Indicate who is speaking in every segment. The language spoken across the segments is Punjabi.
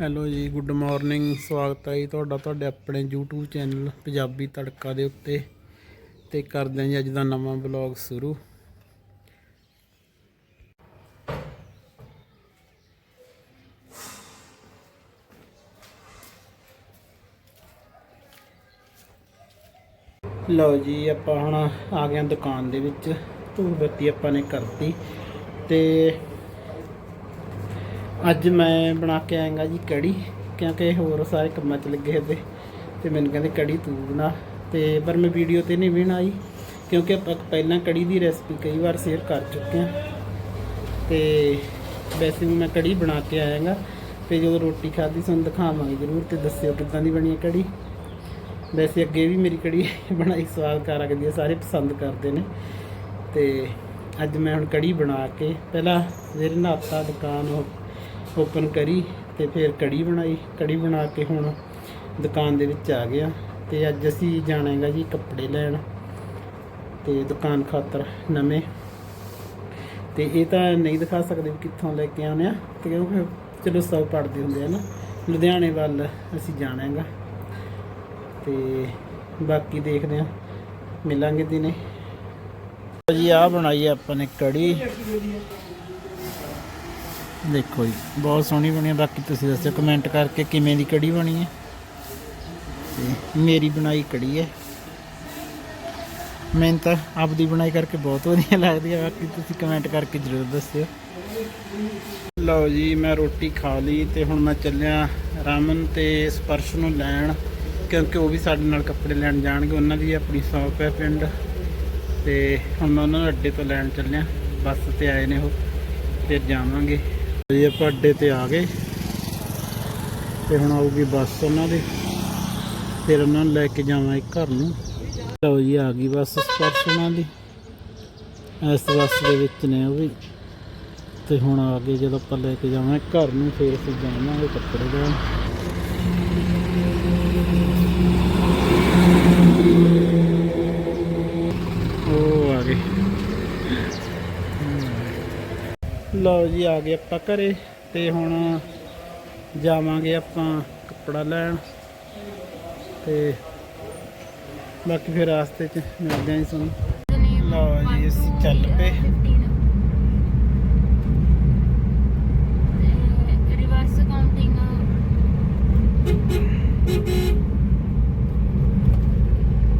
Speaker 1: ਹੈਲੋ ਜੀ ਗੁੱਡ ਮਾਰਨਿੰਗ ਸਵਾਗਤ ਹੈ ਜੀ ਤੁਹਾਡਾ, ਤੁਹਾਡੇ ਆਪਣੇ YouTube ਚੈਨਲ ਪੰਜਾਬੀ ਤੜਕਾ ਦੇ ਉੱਤੇ ਤੇ ਕਰਦੇ ਹਾਂ ਜੀ ਅੱਜ ਦਾ ਨਵਾਂ ਬਲੌਗ ਸ਼ੁਰੂ। ਲਓ ਜੀ, ਆਪਾਂ ਹੁਣ ਆ ਗਏ ਹਾਂ ਦੁਕਾਨ ਦੇ ਵਿੱਚ ਧੂੜ ਬੱਤੀ ਆਪਾਂ ਨੇ ਕਰਤੀ ਤੇ ਅੱਜ ਮੈਂ ਬਣਾ ਕੇ ਆਇਆਗਾ ਜੀ ਕੜੀ, ਕਿਉਂਕਿ ਹੋਰ ਸਾਰੇ ਕੰਮਾਂ 'ਚ ਲੱਗੇ ਹੋਏ ਤੇ ਮੈਨੂੰ ਕਹਿੰਦੇ ਕੜੀ ਤੂੰ ਬਣਾ। ਤੇ ਪਰ ਮੈਂ ਵੀਡੀਓ ਤੇ ਨਹੀਂ ਬਣਾਈ, ਕਿਉਂਕਿ ਆਪਾਂ ਪਹਿਲਾਂ ਕੜੀ ਦੀ ਰੈਸਪੀ ਕਈ ਵਾਰ ਸ਼ੇਅਰ ਕਰ ਚੁੱਕੇ ਹਾਂ। ਤੇ ਵੈਸੇ ਵੀ ਮੈਂ ਕੜੀ ਬਣਾ ਕੇ ਆਇਆਗਾ ਤੇ ਜਦੋਂ ਰੋਟੀ ਖਾਧੀ ਤੁਹਾਨੂੰ ਦਿਖਾਵਾਂਗੇ ਜ਼ਰੂਰ, ਤੇ ਦੱਸਿਓ ਕਿੱਦਾਂ ਦੀ ਬਣੀ ਹੈ ਕੜੀ। ਵੈਸੇ ਅੱਗੇ ਵੀ ਮੇਰੀ ਕੜੀ ਬਣਾਈ ਸਵਾਦ ਕਰ ਰੱਖਦੀ ਹੈ, ਸਾਰੇ ਪਸੰਦ ਕਰਦੇ ਨੇ। ਤੇ ਅੱਜ ਮੈਂ ਹੁਣ ਕੜੀ ਬਣਾ ਕੇ, ਪਹਿਲਾਂ ਸਵੇਰੇ ਨਾਤਾ ਦੁਕਾਨ ਓਪਨ ਕਰੀ ਤੇ ਫਿਰ ਕੜੀ ਬਣਾਈ। ਕੜੀ ਬਣਾ ਕੇ ਹੁਣ ਦੁਕਾਨ ਦੇ ਵਿੱਚ ਆ ਗਿਆ ਤੇ ਅੱਜ ਅਸੀਂ ਜਾਣਾ ਹੈਗਾ ਜੀ ਕੱਪੜੇ ਲੈਣ ਤੇ ਦੁਕਾਨ ਖਾਤਰ ਨਵੇਂ। ਤੇ ਇਹ ਤਾਂ ਨਹੀਂ ਦਿਖਾ ਸਕਦੇ ਵੀ ਕਿੱਥੋਂ ਲੈ ਕੇ ਆਉਣੇ ਆ, ਤੇ ਕਿਉਂਕਿ ਚਲੋ ਸਭ ਪੜਦੇ ਹੁੰਦੇ ਆ ਨਾ। ਲੁਧਿਆਣੇ ਵੱਲ ਅਸੀਂ ਜਾਣਾ ਹੈਗਾ ਤੇ ਬਾਕੀ ਦੇਖਦੇ ਆ। ਮਿਲਾਂਗੇ ਦਿਨੇ। ਜੀ ਆ ਬਣਾਈ ਆਪਾਂ ਨੇ ਕੜੀ। ਦੇਖੋ ਜੀ, ਬਹੁਤ ਸੋਹਣੀ ਬਣੀ ਹੈ ਬਾਕੀ ਤੁਸੀਂ ਦੱਸਿਓ ਕਮੈਂਟ ਕਰਕੇ ਕਿਵੇਂ ਦੀ ਕੜੀ ਬਣੀ ਹੈ ਤੇ ਮੇਰੀ ਬਣਾਈ ਕੜੀ ਹੈ ਮੈਨੂੰ ਤਾਂ ਆਪਦੀ ਬਣਾਈ ਕਰਕੇ ਬਹੁਤ ਵਧੀਆ ਲੱਗਦੀ ਹੈ ਬਾਕੀ ਤੁਸੀਂ ਕਮੈਂਟ ਕਰਕੇ ਜ਼ਰੂਰ ਦੱਸਿਓ। ਲਓ ਜੀ, ਮੈਂ ਰੋਟੀ ਖਾ ਲਈ ਤੇ ਹੁਣ ਮੈਂ ਚੱਲਿਆ ਰਾਮਨ ਤੇ ਸਪਰਸ਼ ਨੂੰ ਲੈਣ, ਕਿਉਂਕਿ ਉਹ ਵੀ ਸਾਡੇ ਨਾਲ ਕੱਪੜੇ ਲੈਣ ਜਾਣਗੇ। ਉਹਨਾਂ ਦੀ ਆਪਣੀ ਸ਼ੌਪ ਹੈ ਪਿੰਡ। ਤੇ ਹੁਣ ਮੈਂ ਉਹਨਾਂ ਨੂੰ ਅੱਡੇ ਤੋਂ ਲੈਣ ਚੱਲਿਆ। ਬੱਸ ਤੇ ਆਏ ਨੇ ਉਹ, ਫਿਰ ਜਾਵਾਂਗੇ। ਜੀ ਆਪਾਂ ਅੱਡੇ ਤੇ ਆ ਗਏ। ਤੇ ਹੁਣ ਆਊਗੀ ਬੱਸ ਉਹਨਾਂ ਦੀ। ਫਿਰ ਉਹਨਾਂ ਨੂੰ ਲੈ ਕੇ ਜਾਵਾਂਗੇ ਘਰ ਨੂੰ। ਲਓ ਜੀ, ਆ ਗਈ ਬੱਸ ਸਪਰਸ਼ ਉਹਨਾਂ ਦੀ। ਇਸ ਬੱਸ ਦੇ ਵਿੱਚ ਨੇ ਉਹ ਵੀ। ਤੇ ਹੁਣ ਆ ਗਏ ਜਦੋਂ ਆਪਾਂ ਲੈ ਕੇ ਜਾਵਾਂਗੇ ਘਰ ਨੂੰ, ਫਿਰ ਅਸੀਂ ਜਾਵਾਂਗੇ ਕੱਪੜੇ ਲੈਣ ਉਹ ਆ ਗਏ ਲਓ ਜੀ, ਆ ਗਏ ਆਪਾਂ ਘਰੇ ਤੇ ਹੁਣ ਜਾਵਾਂਗੇ ਆਪਾਂ ਕੱਪੜਾ ਲੈਣ। ਤੇ ਬਾਕੀ ਫਿਰ ਰਾਸਤੇ 'ਚ ਮਿਲਦੇ ਆਂ ਜੀ ਤੁਹਾਨੂੰ। ਲਓ ਜੀ, ਅਸੀਂ ਚੱਲ ਪਏ
Speaker 2: ਰਿਵਰਸ ਕਾਊਂਟਿੰਗ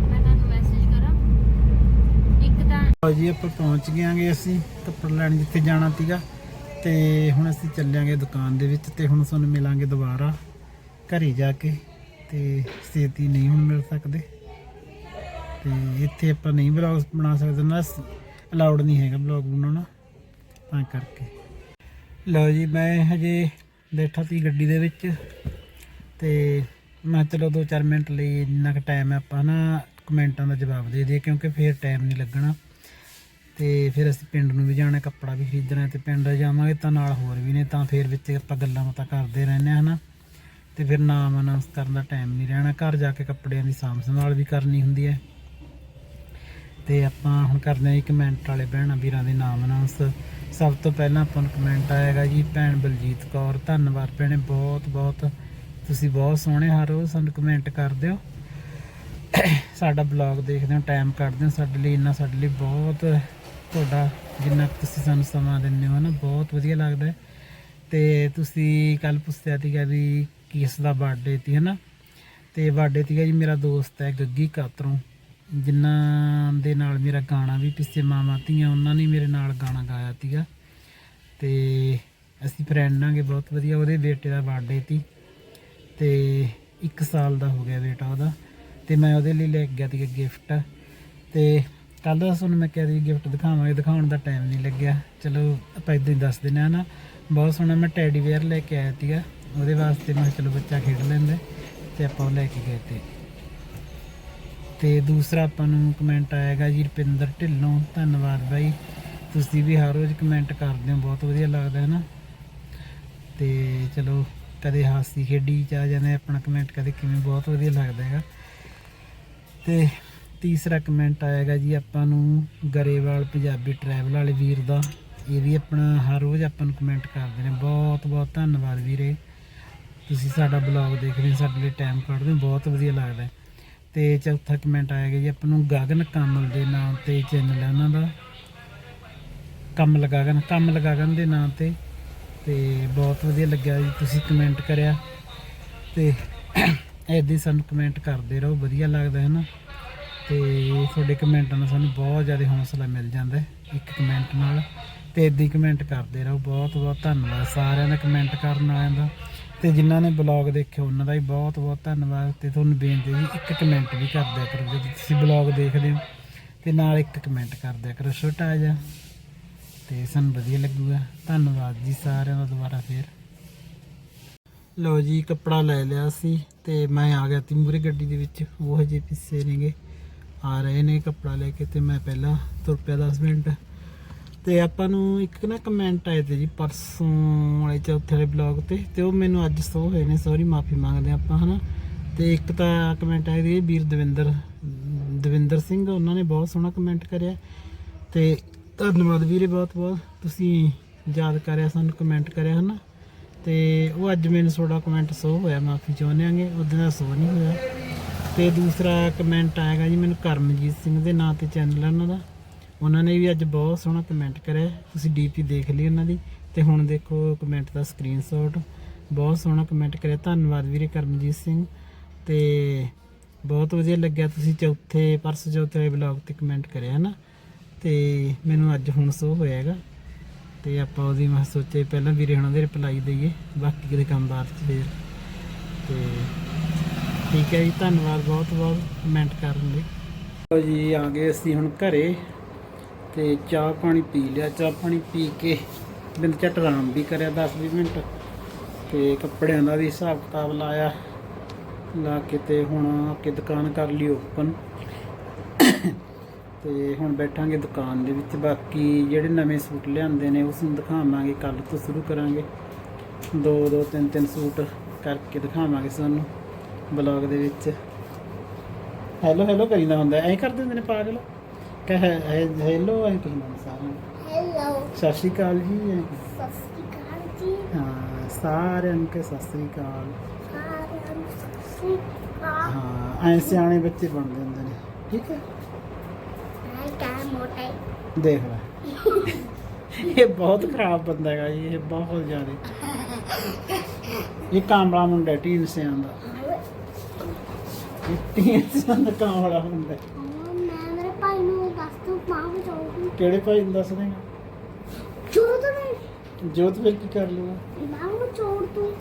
Speaker 2: ਮੈਂ ਤੁਹਾਨੂੰ ਮੈਸੇਜ ਕਰਾਂ ਇੱਕ ਤਾਂ
Speaker 1: ਲਓ ਜੀ, ਆਪਾਂ ਪਹੁੰਚ ਗਏਾਂਗੇ ਅਸੀਂ ਕੱਪੜਾ ਲੈਣ ਜਿੱਥੇ ਜਾਣਾ ਸੀਗਾ ਤੇ ਹੁਣ ਅਸੀਂ ਚੱਲਾਂਗੇ ਦੁਕਾਨ ਦੇ ਵਿੱਚ ਤੇ ਹੁਣ ਤੁਹਾਨੂੰ ਮਿਲਾਂਗੇ ਦੁਬਾਰਾ ਘਰੇ ਜਾ ਕੇ ਤੇ ਛੇਤੀ ਨਹੀਂ ਹੁਣ ਮਿਲ ਸਕਦੇ। ਤੇ ਇੱਥੇ ਆਪਾਂ ਨਹੀਂ ਵਲੌਗ ਬਣਾ ਸਕਦੇ, ਨਾ ਅਲਾਉਡ ਨਹੀਂ ਹੈਗਾ ਵਲੌਗ ਬਣਾਉਣਾ, ਤਾਂ ਕਰਕੇ। ਲਓ ਜੀ, ਮੈਂ ਹਜੇ ਬੈਠਾ ਸੀ ਗੱਡੀ ਦੇ ਵਿੱਚ ਤੇ ਮੈਂ ਚਲੋ 2-4 ਮਿੰਟ ਲਈ ਇੰਨਾ ਕੁ ਟਾਈਮ ਹੈ ਆਪਾਂ ਨਾ ਕਮੈਂਟਾਂ ਦਾ ਜਵਾਬ ਦੇ ਦਈਏ, ਕਿਉਂਕਿ ਫਿਰ ਟਾਈਮ ਨਹੀਂ ਲੱਗਣਾ। ਤੇ ਫਿਰ ਅਸੀਂ ਪਿੰਡ ਨੂੰ ਵੀ ਜਾਣਾ, ਕੱਪੜਾ ਵੀ ਖਰੀਦਣਾ ਤੇ ਪਿੰਡ ਜਾਵਾਂਗੇ ਤਾਂ ਨਾਲ ਹੋਰ ਵੀ ਨੇ, ਤਾਂ ਫਿਰ ਵਿੱਚ ਆਪਾਂ ਗੱਲਾਂ ਬਾਤਾਂ ਕਰਦੇ ਰਹਿੰਦੇ ਹਾਂ, ਹਨਾ। ਤੇ ਫਿਰ ਨਾਮ ਅਨਾਉਂਸ ਕਰਨ ਦਾ ਟਾਈਮ ਨਹੀਂ ਰਹਿਣਾ, ਘਰ ਜਾ ਕੇ ਕੱਪੜਿਆਂ ਦੀ ਸਾਂਭ ਸੰਭਾਲ ਵੀ ਕਰਨੀ ਹੁੰਦੀ ਹੈ। ਤੇ ਆਪਾਂ ਹੁਣ ਕਰਦੇ ਹਾਂ ਜੀ ਕਮੈਂਟ ਵਾਲੇ ਭੈਣਾਂ ਵੀਰਾਂ ਦੇ ਨਾਮ ਅਨਾਉਂਸ ਸਭ ਤੋਂ ਪਹਿਲਾਂ ਆਪਾਂ ਨੂੰ ਕਮੈਂਟ ਆਏਗਾ ਜੀ, ਭੈਣ ਬਲਜੀਤ ਕੌਰ, ਧੰਨਵਾਦ ਭੈਣੇ, ਬਹੁਤ ਬਹੁਤ। ਤੁਸੀਂ ਬਹੁਤ ਸੋਹਣੇ ਹਰ ਰੋਜ਼ ਸਾਨੂੰ ਕਮੈਂਟ ਕਰਦੇ ਹੋ। ਸਾਡਾ ਬਲੌਗ ਦੇਖਦੇ ਹੋ ਟਾਈਮ ਕੱਢਦੇ ਹੋ, ਸਾਡੇ ਲਈ ਇੰਨਾ ਸਾਡੇ ਲਈ ਬਹੁਤ ਤੁਹਾਡਾ ਜਿੰਨਾ ਤੁਸੀਂ ਸਾਨੂੰ ਸਮਾਂ ਦਿੰਦੇ ਹੋ ਨਾ, ਬਹੁਤ ਵਧੀਆ ਲੱਗਦਾ ਹੈ। ਤੇ ਤੁਸੀਂ ਕੱਲ ਪੁੱਛਿਆ ਸੀਗਾ ਵੀ ਕਿਸ ਦਾ ਬਰਥਡੇ ਸੀ ਹਨਾ ਤੇ ਬਰਥਡੇ ਸੀਗਾ ਜੀ ਮੇਰਾ ਦੋਸਤ ਹੈ, ਗੱਗੀ ਕਾਤਰੋਂ। ਜਿਨ੍ਹਾਂ ਦੇ ਨਾਲ ਮੇਰਾ ਗਾਣਾ ਵੀ ਪਿੱਛੇ ਮਾਮਾ ਧੀਆਂ, ਉਹਨਾਂ ਨੇ ਮੇਰੇ ਨਾਲ ਗਾਣਾ ਗਾਇਆ ਸੀਗਾ। ਤੇ ਅਸੀਂ ਫਰੈਂਡ ਆਂਗੇ ਬਹੁਤ ਵਧੀਆ। ਉਹਦੇ ਬੇਟੇ ਦਾ ਬਰਥਡੇ ਸੀ। ਤੇ 1 ਸਾਲ ਦਾ ਹੋ ਗਿਆ ਬੇਟਾ ਉਹਦਾ। ਤੇ ਮੈਂ ਉਹਦੇ ਲਈ ਲੈ ਕੇ ਗਿਆ ਸੀਗਾ ਗਿਫਟ ਤੇ ਕੱਲ ਤੁਹਾਨੂੰ ਮੈਂ ਕਿਹਾ ਸੀ ਗਿਫਟ ਦਿਖਾਵਾਂਗੇ, ਦਿਖਾਉਣ ਦਾ ਟਾਈਮ ਨਹੀਂ ਲੱਗਿਆ। ਚਲੋ, ਆਪਾਂ ਇਦਾਂ ਹੀ ਦੱਸ ਦਿੰਦੇ ਆ ਨਾ। ਬਹੁਤ ਸੋਹਣਾ ਮੈਂ ਟੈਡੀ ਵੇਅਰ ਲੈ ਕੇ ਆਇਆ ਸੀਗਾ। ਉਹਦੇ ਵਾਸਤੇ ਮੈਂ ਕਿਹਾ ਚਲੋ ਬੱਚਾ ਖੇਡ ਲੈਂਦਾ ਤੇ ਆਪਾਂ ਉਹ ਲੈ ਕੇ ਗਏ ਤੇ। ਤੇ ਦੂਸਰਾ ਆਪਾਂ ਨੂੰ ਕਮੈਂਟ ਆਏਗਾ ਜੀ ਰੁਪਿੰਦਰ ਢਿੱਲੋਂ, ਧੰਨਵਾਦ ਬਾਈ। ਤੁਸੀਂ ਵੀ ਹਰ ਰੋਜ਼ ਕਮੈਂਟ ਕਰਦੇ ਹੋ, ਬਹੁਤ ਵਧੀਆ ਲੱਗਦਾ ਹੈ ਨਾ। ਤੇ ਚਲੋ, ਕਦੇ ਹਾਸੀ ਖੇਡੀ ਚ ਆ ਜਾਂਦੇ ਆਪਣਾ ਕਮੈਂਟ ਕਦੇ ਕਿਵੇਂ, ਬਹੁਤ ਵਧੀਆ ਲੱਗਦਾ ਹੈਗਾ। ਤੇ ਤੀਸਰਾ ਕਮੈਂਟ ਆਏਗਾ ਜੀ ਆਪਾਂ ਨੂੰ ਗਰੇਵਾਲ ਪੰਜਾਬੀ ਟਰੈਵਲ ਵਾਲੇ ਵੀਰ ਦਾ। ਇਹ ਵੀ ਆਪਣਾ ਹਰ ਰੋਜ਼ ਆਪਾਂ ਨੂੰ ਕਮੈਂਟ ਕਰਦੇ ਨੇ। ਬਹੁਤ ਬਹੁਤ ਧੰਨਵਾਦ ਵੀਰੇ। ਤੁਸੀਂ ਸਾਡਾ ਬਲੌਗ ਦੇਖਦੇ ਹੋ, ਸਾਡੇ ਲਈ ਟਾਈਮ ਕੱਢਦੇ ਹੋ, ਬਹੁਤ ਵਧੀਆ ਲੱਗਦਾ ਹੈ। ਤੇ ਚੌਥਾ ਕਮੈਂਟ ਆਏਗਾ ਜੀ ਆਪਾਂ ਨੂੰ ਗਗਨ ਕਮਲ ਦੇ ਨਾਮ ਤੇ ਚੈਨਲ ਹੈ ਉਹਨਾਂ ਦਾ। ਕਮਲ ਗਗਨ ਕਮਲ ਗਗਨ ਦੇ ਨਾਮ ਤੇ। ਤੇ ਬਹੁਤ ਵਧੀਆ ਲੱਗਿਆ ਜੀ, ਤੁਸੀਂ ਕਮੈਂਟ ਕਰਿਆ। ਤੇ ਐਦੀ ਸਾਨੂੰ ਕਮੈਂਟ ਕਰਦੇ ਰਹੋ, ਵਧੀਆ ਲੱਗਦਾ ਹੈ ਨਾ। ਤੇ ਤੁਹਾਡੇ ਕਮੈਂਟਾਂ ਨਾਲ ਸਾਨੂੰ ਬਹੁਤ ਜ਼ਿਆਦਾ ਹੌਸਲਾ ਮਿਲ ਜਾਂਦਾ ਇੱਕ ਕਮੈਂਟ ਨਾਲ। ਤੇ ਇਦਾਂ ਹੀ ਕਮੈਂਟ ਕਰਦੇ ਰਹੋ, ਬਹੁਤ ਬਹੁਤ ਧੰਨਵਾਦ ਸਾਰਿਆਂ ਦਾ ਕਮੈਂਟ ਕਰਨ ਵਾਲਿਆਂ ਦਾ। ਤੇ ਜਿਨ੍ਹਾਂ ਨੇ ਬਲੌਗ ਦੇਖਿਆ, ਉਹਨਾਂ ਦਾ ਵੀ ਬਹੁਤ ਬਹੁਤ ਧੰਨਵਾਦ। ਤੇ ਤੁਹਾਨੂੰ ਬੇਨਤੀ ਜੀ, ਇੱਕ ਕਮੈਂਟ ਵੀ ਕਰ ਦਿਆ ਕਰੋ, ਜਦੋਂ ਤੁਸੀਂ ਬਲੌਗ ਦੇਖਦੇ ਹੋ, ਤੇ ਨਾਲ ਇੱਕ ਕਮੈਂਟ ਕਰ ਦਿਆ ਕਰੋ, ਛੋਟਾ ਜਿਹਾ। ਤੇ ਸਾਨੂੰ ਵਧੀਆ ਲੱਗੂਗਾ। ਧੰਨਵਾਦ ਜੀ ਸਾਰਿਆਂ ਦਾ ਦੁਬਾਰਾ ਫੇਰ। ਲਓ ਜੀ, ਕੱਪੜਾ ਲੈ ਲਿਆ ਸੀ, ਤੇ ਮੈਂ ਆ ਗਿਆ ਤੀ ਮੂਰੇ ਗੱਡੀ ਦੇ ਵਿੱਚ। ਉਹ ਹਜੇ ਪਿੱਛੇ ਨੇਗੇ। ਆ ਰਹੇ ਨੇ ਕੱਪੜਾ ਲੈ ਕੇ ਤੇ ਮੈਂ ਪਹਿਲਾਂ ਤੁਰ ਪਿਆ 10 ਮਿੰਟ। ਤੇ ਆਪਾਂ ਨੂੰ ਇੱਕ ਨਾ ਕਮੈਂਟ ਆਏ ਤੇ ਜੀ ਪਰਸੋਂ ਵਾਲੇ ਚੌਥੇ ਵਾਲੇ ਬਲੌਗ ਤੇ ਤੇ ਉਹ ਮੈਨੂੰ ਅੱਜ ਸੋ ਹੋਏ ਨੇ ਸੌਰੀ ਮਾਫੀ ਮੰਗਦੇ ਹਾਂ ਆਪਾਂ, ਹਨਾ? ਤੇ ਇੱਕ ਤਾਂ ਕਮੈਂਟ ਆਏ ਜੀ ਵੀਰ ਦਵਿੰਦਰ ਦਵਿੰਦਰ ਸਿੰਘ, ਉਹਨਾਂ ਨੇ ਬਹੁਤ ਸੋਹਣਾ ਕਮੈਂਟ ਕਰਿਆ। ਤੇ ਧੰਨਵਾਦ ਵੀਰੇ ਬਹੁਤ ਬਹੁਤ, ਤੁਸੀਂ ਯਾਦ ਕਰਿਆ, ਸਾਨੂੰ ਕਮੈਂਟ ਕਰਿਆ, ਹਨਾ? ਤੇ ਉਹ ਅੱਜ ਮੈਨੂੰ ਤੁਹਾਡਾ ਕਮੈਂਟ ਸੋ ਹੋਇਆ, ਮਾਫੀ ਚਾਹੁੰਦੇ ਆਂਗੇ ਉਹਦੇ ਦਾ ਸੋ ਨਹੀਂ ਹੋਇਆ। ਤੇ ਦੂਸਰਾ ਕਮੈਂਟ ਆਏਗਾ ਜੀ ਮੈਨੂੰ ਕਰਮਜੀਤ ਸਿੰਘ ਦੇ ਨਾਂ ਤੇ ਚੈਨਲ ਹੈ ਉਹਨਾਂ ਦਾ। ਉਹਨਾਂ ਨੇ ਵੀ ਅੱਜ ਬਹੁਤ ਸੋਹਣਾ ਕਮੈਂਟ ਕਰਿਆ। ਤੁਸੀਂ ਡੀਪੀ ਦੇਖ ਲਈ ਉਹਨਾਂ ਦੀ ਤੇ ਹੁਣ ਦੇਖੋ ਕਮੈਂਟ ਦਾ ਸਕਰੀਨਸ਼ਾਟ ਬਹੁਤ ਸੋਹਣਾ ਕਮੈਂਟ ਕਰਿਆ। ਧੰਨਵਾਦ ਵੀਰੇ ਕਰਮਜੀਤ ਸਿੰਘ। ਤੇ ਬਹੁਤ ਵਧੀਆ ਲੱਗਿਆ ਤੁਸੀਂ ਚੌਥੇ, ਪਰਸੋਂ ਚੌਥੇ ਵਾਲੇ ਬਲੌਗ ਤੇ ਕਮੈਂਟ ਕਰਿਆ, ਹਨਾ? ਤੇ ਮੈਨੂੰ ਅੱਜ ਹੁਣ ਸੋ ਹੋਇਆ ਹੈਗਾ। ਤੇ ਆਪਾਂ ਉਹਦੀ ਮੈਂ ਸੋਚਿਆ ਪਹਿਲਾਂ ਵੀਰੇ ਹੁਣਾਂ ਦੇ ਰਿਪਲਾਈ ਦਈਏ। ਬਾਕੀ ਕਿਤੇ ਕੰਮ ਬਾਅਦ ਚ ਫੇਰ। ਤੇ ਠੀਕ ਹੈ ਜੀ, ਧੰਨਵਾਦ ਬਹੁਤ ਬਹੁਤ ਕਮੈਂਟ ਕਰਨ ਲਈ। ਲਓ ਜੀ, ਆ ਗਏ ਅਸੀਂ ਹੁਣ ਘਰੇ ਤੇ ਚਾਹ ਪਾਣੀ ਪੀ ਲਿਆ। ਚਾਹ ਪਾਣੀ ਪੀ ਕੇ ਬਿੰਦ ਝਟ ਆਰਾਮ ਵੀ ਕਰਿਆ 10-20 ਮਿੰਟ। ਤੇ ਕੱਪੜਿਆਂ ਦਾ ਵੀ ਹਿਸਾਬ ਕਿਤਾਬ ਲਾਇਆ। ਲਾ ਕੇ ਤੇ ਹੁਣ ਆ ਕੇ ਦੁਕਾਨ ਕਰ ਲਈ ਓਪਨ। ਤੇ ਹੁਣ ਬੈਠਾਂਗੇ ਦੁਕਾਨ ਦੇ ਵਿੱਚ। ਬਾਕੀ ਜਿਹੜੇ ਨਵੇਂ ਸੂਟ ਲਿਆਂਦੇ ਨੇ, ਉਸ ਨੂੰ ਦਿਖਾਵਾਂਗੇ। ਕੱਲ ਤੋਂ ਸ਼ੁਰੂ ਕਰਾਂਗੇ। ਦੋ ਦੋ, ਤਿੰਨ ਤਿੰਨ ਸੂਟ ਕਰਕੇ ਦਿਖਾਵਾਂਗੇ ਸਾਨੂੰ। ਬਲੌਗ ਦੇ ਵਿੱਚ। ਹੈਲੋ ਹੈਲੋ ਕਰੀਦਾ ਹੁੰਦਾ। ਐਂ ਕਰਦੇ ਹੁੰਦੇ ਨੇ ਪਾਗਲ? ਕਹ ਹੈਲੋ ਐਂ ਕਹਿੰਦਾ ਸਾਰਿਆਂ ਨੂੰ।
Speaker 2: ਹੈਲੋ
Speaker 1: ਸਤਿ ਸ਼੍ਰੀ ਅਕਾਲ ਜੀ। ਐਂ।
Speaker 2: ਸਤਿ ਸ਼੍ਰੀ ਅਕਾਲ ਜੀ।
Speaker 1: ਹਾਂ ਸਾਰਿਆਂ ਨੂੰ ਕਿ ਸਤਿ ਸ਼੍ਰੀ ਅਕਾਲ।
Speaker 2: ਸਾਰਿਆਂ ਨੂੰ ਸਤਿ ਸ਼੍ਰੀ ਅਕਾਲ।
Speaker 1: ਹਾਂ ਐਂ ਸਿਆਣੇ ਬੱਚੇ ਬਣਦੇ ਹੁੰਦੇ ਨੇ। ਠੀਕ ਹੈ?
Speaker 2: ਮੈਂ ਕਾ ਮੋਟਾ
Speaker 1: ਦੇਖ ਲੈ। ਇਹ ਬਹੁਤ ਖਰਾਬ ਬੰਦਾ ਹੈਗਾ ਜੀ ਇਹ ਬਹੁਤ ਜ਼ਿਆਦਾ। ਇਹ ਕਾਮੜਾ ਮੁੰਡਾ ਟੀਨ ਸਿਆਂ ਦਾ। ਇਹ ਟੀਨ ਸਿਆਂ ਦਾ ਕਾਮੜਾ
Speaker 2: ਮੈਂ ਮੇਰੇ ਭਾਈ ਨੂੰ ਦੱਸ ਦੂੰ ਮਾਂ ਬਚਾਉਗੀ
Speaker 1: ਕਿਹੜੇ ਭਾਈ ਨੂੰ ਦੱਸ ਦੇਗਾ
Speaker 2: ਚੋਰ ਤਾਂ ਨਹੀਂ
Speaker 1: ਜੋਤ ਫਿਰ ਕੀ ਕਰ ਲੂਗਾ
Speaker 2: ਮਾਂ ਨੂੰ ਚੋਰ ਤੂੰ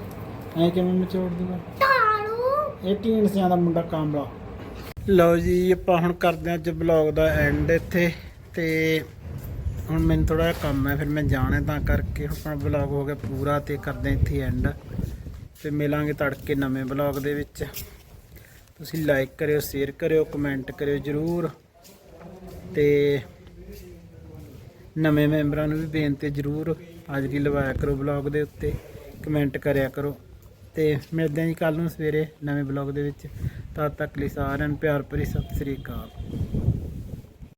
Speaker 1: ਐ ਕਿਵੇਂ ਮਚੋੜ ਦੂਗਾ?
Speaker 2: ਤਾੜੂ
Speaker 1: ਇਹ ਟੀਨ ਦਾ ਮੁੰਡਾ ਕਾਮੜਾ ਲਓ ਜੀ, ਆਪਾਂ ਹੁਣ ਕਰਦੇ ਹਾਂ ਅੱਜ ਬਲੌਗ ਦਾ ਐਂਡ ਇੱਥੇ ਤੇ ਹੁਣ ਮੈਨੂੰ ਥੋੜਾ ਜਿਹਾ ਕੰਮ ਹੈ, ਫਿਰ ਮੈਂ ਜਾਣਾ ਤਾਂ ਕਰਕੇ ਆਪਣਾ ਬਲੌਗ ਹੋ ਗਿਆ ਪੂਰਾ ਤੇ ਕਰਦੇ ਹਾਂ ਇੱਥੇ ਐਂਡ ਤੇ ਮਿਲਾਂਗੇ ਤੜਕੇ ਨਵੇਂ ਬਲੌਗ ਦੇ ਵਿੱਚ। ਤੁਸੀਂ ਲਾਈਕ ਕਰਿਓ ਸ਼ੇਅਰ ਕਰਿਓ ਕਮੈਂਟ ਕਰਿਓ ਜਰੂਰ। ਤੇ ਨਵੇਂ ਮੈਂਬਰਾਂ ਨੂੰ ਵੀ ਬੇਨਤੀ ਜਰੂਰ ਹਾਜ਼ਰੀ ਲਵਾਇਆ ਕਰੋ ਬਲੌਗ ਦੇ ਉੱਤੇ ਕਮੈਂਟ ਕਰਿਆ ਕਰੋ। ਤੇ ਮਿਲਦੇ ਹਾਂ ਜੀ ਕੱਲ ਨੂੰ ਸਵੇਰੇ ਨਵੇਂ ਬਲੌਗ ਦੇ ਵਿੱਚ। ਤਦ ਤੱਕ ਲਈ ਸਾਰਿਆਂ ਨੂੰ ਪਿਆਰ ਭਰੀ ਸਤਿ ਸ੍ਰੀ ਅਕਾਲ।